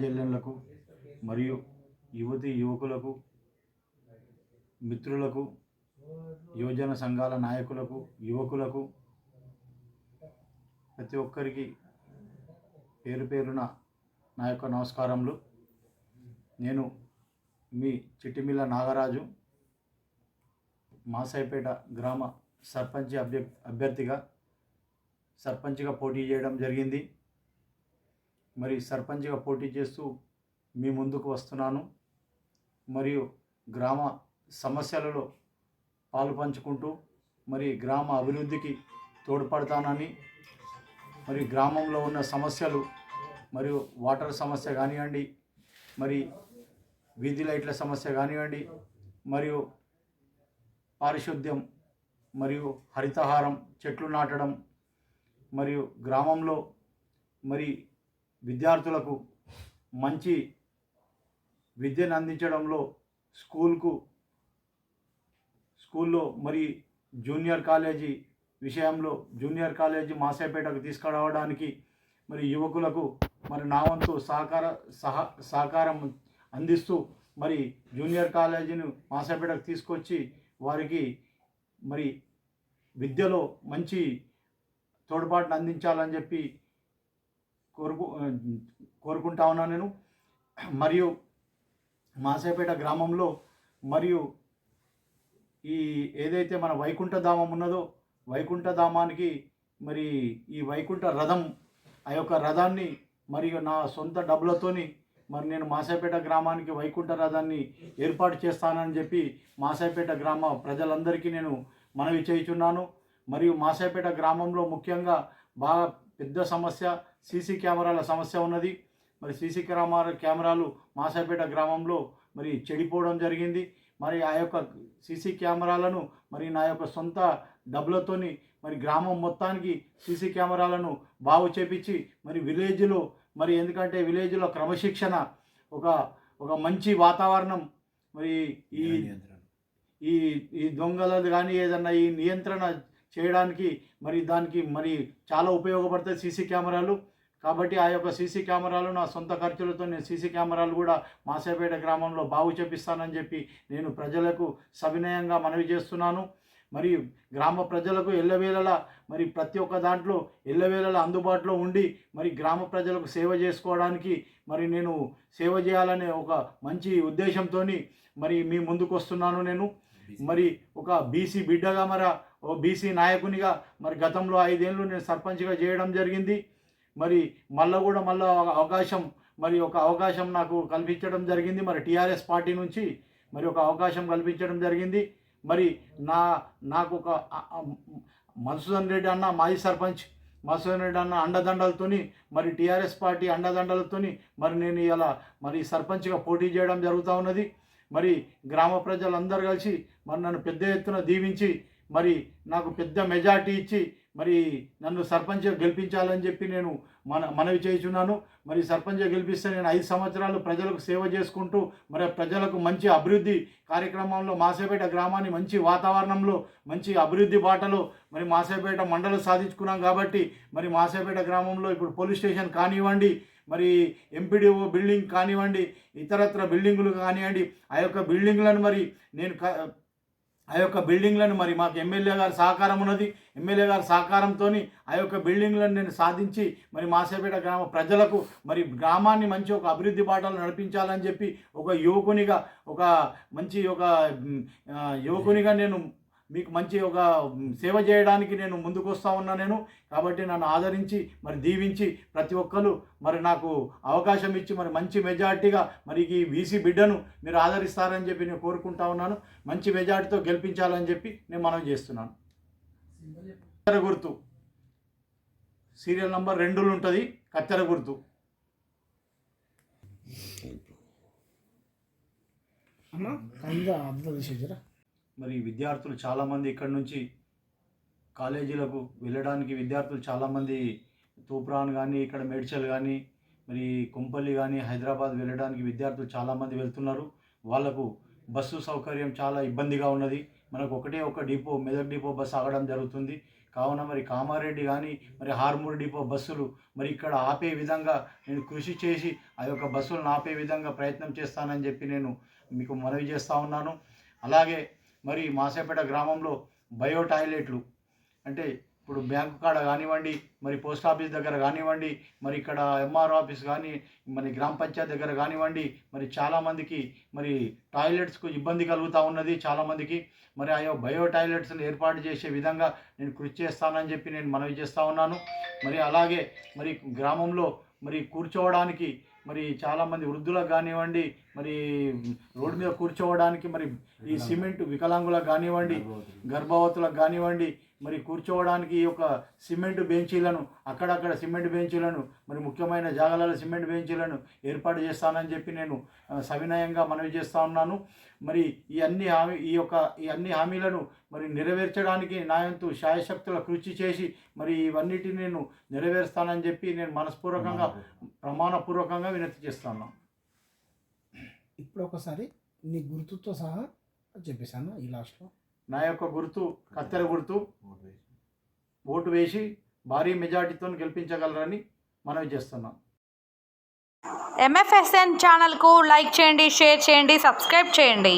చెల్లెళ్ళకు మరియు యువతి యువకులకు మిత్రులకు యువజన సంఘాల నాయకులకు యువకులకు ప్రతి ఒక్కరికి పేరు పేరున నా యొక్క నమస్కారములు. నేను మీ చిట్టిమిల్ల నాగరాజు మాసాయిపేట గ్రామ సర్పంచ్ అభ్య అభ్యర్థిగా సర్పంచ్గా పోటీ చేయడం జరిగింది. మరి సర్పంచ్గా పోటీ చేస్తూ మీ ముందుకు వస్తున్నాను. మరియు గ్రామ సమస్యలలో పాలు పంచుకుంటూ మరి గ్రామ అభివృద్ధికి తోడ్పడతానని మరి గ్రామంలో ఉన్న సమస్యలు మరియు వాటర్ సమస్య కానివ్వండి మరి వీధి లైట్ల సమస్య కానివ్వండి మరియు పారిశుద్ధ్యం మరియు హరితహారం చెట్లు నాటడం మరియు గ్రామంలో మరి విద్యార్థులకు మంచి విద్యను అందించడంలో స్కూల్కు స్కూల్లో మరి జూనియర్ కాలేజీ విషయంలో జూనియర్ కాలేజీ మాసేపేటకు తీసుకురావడానికి మరి యువకులకు మరి నా వంతు సహకార సహ సహకారం అందిస్తూ మరి జూనియర్ కాలేజీని మాసేపేటకు తీసుకొచ్చి వారికి మరి విద్యలో మంచి తోడ్పాటును అందించాలని చెప్పి కోరుకు కోరుకుంటా ఉన్నాను నేను. మరియు మాసేపేట గ్రామంలో మరియు ఈ ఏదైతే మన వైకుంఠధామం ఉన్నదో వైకుంఠధామానికి మరి ఈ వైకుంఠ రథం ఆ యొక్క రథాన్ని మరియు నా సొంత డబ్బులతోని మరి నేను మాసేపేట గ్రామానికి వైకుంఠ రథాన్ని ఏర్పాటు చేస్తానని చెప్పి మాసేపేట గ్రామ ప్రజలందరికీ నేను మనవి చేయుచున్నాను. మరియు మాసేపేట గ్రామంలో ముఖ్యంగా బాగా పెద్ద సమస్య సీసీ కెమెరాల సమస్య ఉన్నది. మరి సీసీ కెమెరా కెమెరాలు మాసాయిపేట గ్రామంలో మరి చెడిపోవడం జరిగింది. మరి ఆ యొక్క సీసీ కెమెరాలను మరి నా యొక్క సొంత డబ్బులతోని మరి గ్రామం మొత్తానికి సీసీ కెమెరాలను బాగు చేపించి మరి విలేజ్లో మరి ఎందుకంటే విలేజ్లో క్రమశిక్షణ ఒక ఒక మంచి వాతావరణం మరి ఈ ఈ ఈ దొంగలది కానీ ఏదన్నా ఈ నియంత్రణ చేయడానికి మరి దానికి మరి చాలా ఉపయోగపడతాయి సీసీ కెమెరాలు. కాబట్టి ఆ యొక్క సీసీ కెమెరాలు నా సొంత ఖర్చులతో నేను సీసీ కెమెరాలు కూడా మాసేపేట గ్రామంలో బాగు చేపిస్తానని చెప్పి నేను ప్రజలకు సవినయంగా మనవి చేస్తున్నాను. మరి గ్రామ ప్రజలకు ఎల్లవేళలా మరి ప్రతి ఒక్క దాంట్లో ఎల్లవేళలా అందుబాటులో ఉండి మరి గ్రామ ప్రజలకు సేవ చేసుకోవడానికి మరి నేను సేవ చేయాలనే ఒక మంచి ఉద్దేశంతో మరి మీ ముందుకు వస్తున్నాను నేను మరి ఒక బీసీ బిడ్డగా మరి ఓ బీసీ నాయకునిగా మరి గతంలో ఐదేళ్ళు నేను సర్పంచ్గా చేయడం జరిగింది. మరి మళ్ళీ కూడా మళ్ళీ అవకాశం మరి ఒక అవకాశం నాకు కల్పించడం జరిగింది. మరి టీఆర్ఎస్ పార్టీ నుంచి మరి ఒక అవకాశం కల్పించడం జరిగింది. మరి నా నాకు ఒక మధుసూదన్ రెడ్డి అన్న మాజీ సర్పంచ్ మధుసూదన్ రెడ్డి అన్న అండదండలతోని మరి టీఆర్ఎస్ పార్టీ అండదండలతోని మరి నేను ఇలా మరి సర్పంచ్గా పోటీ చేయడం జరుగుతూ ఉన్నది. మరి గ్రామ ప్రజలందరూ కలిసి మరి నన్ను పెద్ద ఎత్తున దీవించి మరి నాకు పెద్ద మెజార్టీ ఇచ్చి మరి నన్ను సర్పంచ్గా గెలిపించాలని చెప్పి నేను మన మనవి చేస్తున్నాను మరి సర్పంచ్గా గెలిపిస్తే నేను ఐదు సంవత్సరాలు ప్రజలకు సేవ చేసుకుంటూ మరి ప్రజలకు మంచి అభివృద్ధి కార్యక్రమంలో మాసేపేట గ్రామాన్ని మంచి వాతావరణంలో మంచి అభివృద్ధి బాటలో మరి మాసేపేట మండలం సాధించుకున్నాం కాబట్టి మరి మాసేపేట గ్రామంలో ఇప్పుడు పోలీస్ స్టేషన్ కానివ్వండి మరి ఎంపీడీఓ బిల్డింగ్ కానివ్వండి ఇతరత్ర బిల్డింగులు కానివ్వండి ఆ యొక్క బిల్డింగ్లను మరి నేను క- ఆ యొక్క బిల్డింగ్లను మరి మాకు ఎమ్మెల్యే గారి సహకారం ఉన్నది. ఎమ్మెల్యే గారి సహకారంతో ఆ యొక్క బిల్డింగ్లను నేను సాధించి మరి మాసేపేట గ్రామ ప్రజలకు మరి గ్రామాన్ని మంచి ఒక అభివృద్ధి బాటలు నడిపించాలని చెప్పి ఒక యువకునిగా ఒక మంచి ఒక యువకునిగా నేను మీకు మంచి ఒక సేవ చేయడానికి నేను ముందుకు వస్తూ ఉన్నా నేను. కాబట్టి నన్ను ఆదరించి మరి దీవించి ప్రతి ఒక్కరు మరి నాకు అవకాశం ఇచ్చి మరి మంచి మెజార్టీగా మరి ఈ వీసీ బిడ్డను మీరు ఆదరిస్తారని చెప్పి నేను కోరుకుంటా ఉన్నాను. మంచి మెజార్టీతో గెలిపించాలని చెప్పి నేను మనం చేస్తున్నాను. కత్తెర గుర్తు. సీరియల్ నంబర్ రెండులు ఉంటుంది కత్తెర గుర్తు. అన్న కంద అర్థం చేసేదిరా మరి విద్యార్థులు చాలామంది ఇక్కడ నుంచి కాలేజీలకు వెళ్ళడానికి విద్యార్థులు చాలామంది తూప్రాన్ కానీ ఇక్కడ మేడ్చల్ కానీ మరి కొంపల్లి కానీ హైదరాబాద్ వెళ్ళడానికి విద్యార్థులు చాలామంది వెళ్తున్నారు. వాళ్ళకు బస్సు సౌకర్యం చాలా ఇబ్బందిగా ఉన్నది. మనకు ఒకటే ఒక డిపో మెదక్ డిపో బస్సు ఆగడం జరుగుతుంది. కావున మరి కామారెడ్డి కానీ మరి హార్మూర్ డిపో బస్సులు మరి ఇక్కడ ఆపే విధంగా నేను కృషి చేసి ఆ యొక్క బస్సులను ఆపే విధంగా ప్రయత్నం చేస్తానని చెప్పి నేను మీకు మనవి చేస్తూ ఉన్నాను. అలాగే మరి మాసేపేట గ్రామంలో బయో టాయిలెట్లు. అంటే ఇప్పుడు బ్యాంకు కాడ కానివ్వండి మరి పోస్ట్ ఆఫీస్ దగ్గర కానివ్వండి మరి ఇక్కడ ఎంఆర్ ఆఫీస్ కానీ మరి గ్రామ పంచాయత్ దగ్గర కానివ్వండి మరి చాలామందికి మరి టాయిలెట్స్కు ఇబ్బంది కలుగుతూ ఉన్నది చాలామందికి మరి ఆ బయో టాయిలెట్స్ని ఏర్పాటు చేసే విధంగా నేను కృషి చేస్తానని చెప్పి నేను మనవి చేస్తూ ఉన్నాను. మరి అలాగే మరి గ్రామంలో మరి కూర్చోవడానికి మరి చాలామంది వృద్ధులకు కానివ్వండి మరి రోడ్డు మీద కూర్చోవడానికి మరి ఈ సిమెంట్ వికలాంగులకు కానివ్వండి గర్భవతులకు కానివ్వండి మరి కూర్చోవడానికి ఈ యొక్క సిమెంట్ బెంచీలను అక్కడక్కడ సిమెంట్ బెంచీలను మరి ముఖ్యమైన జాగాలలో సిమెంట్ బెంచీలను ఏర్పాటు చేస్తానని చెప్పి నేను సవినయంగా మనవి చేస్తూ ఉన్నాను. మరి ఈ అన్ని హామీ ఈ యొక్క ఈ అన్ని హామీలను మరి నెరవేర్చడానికి నా వంతు శాయశక్తుల కృషి చేసి మరి ఇవన్నిటిని నేను నెరవేరుస్తానని చెప్పి నేను మనస్పూర్వకంగా ప్రమాణపూర్వకంగా వినతి చేస్తాను ఇప్పుడు ఒకసారి నీ గుర్తుతో సహా చెప్పేశాను ఈ లాస్ట్లో. నా యొక్క గుర్తు కత్తెర గుర్తు. ఓటు వేసి. భారీ మెజార్టీతో గెలిపించగలరని మనవి చేస్తున్నాం. ఎంఎఫ్ఎస్ఎన్ ఛానల్కు లైక్ చేయండి షేర్ చేయండి సబ్స్క్రైబ్ చేయండి.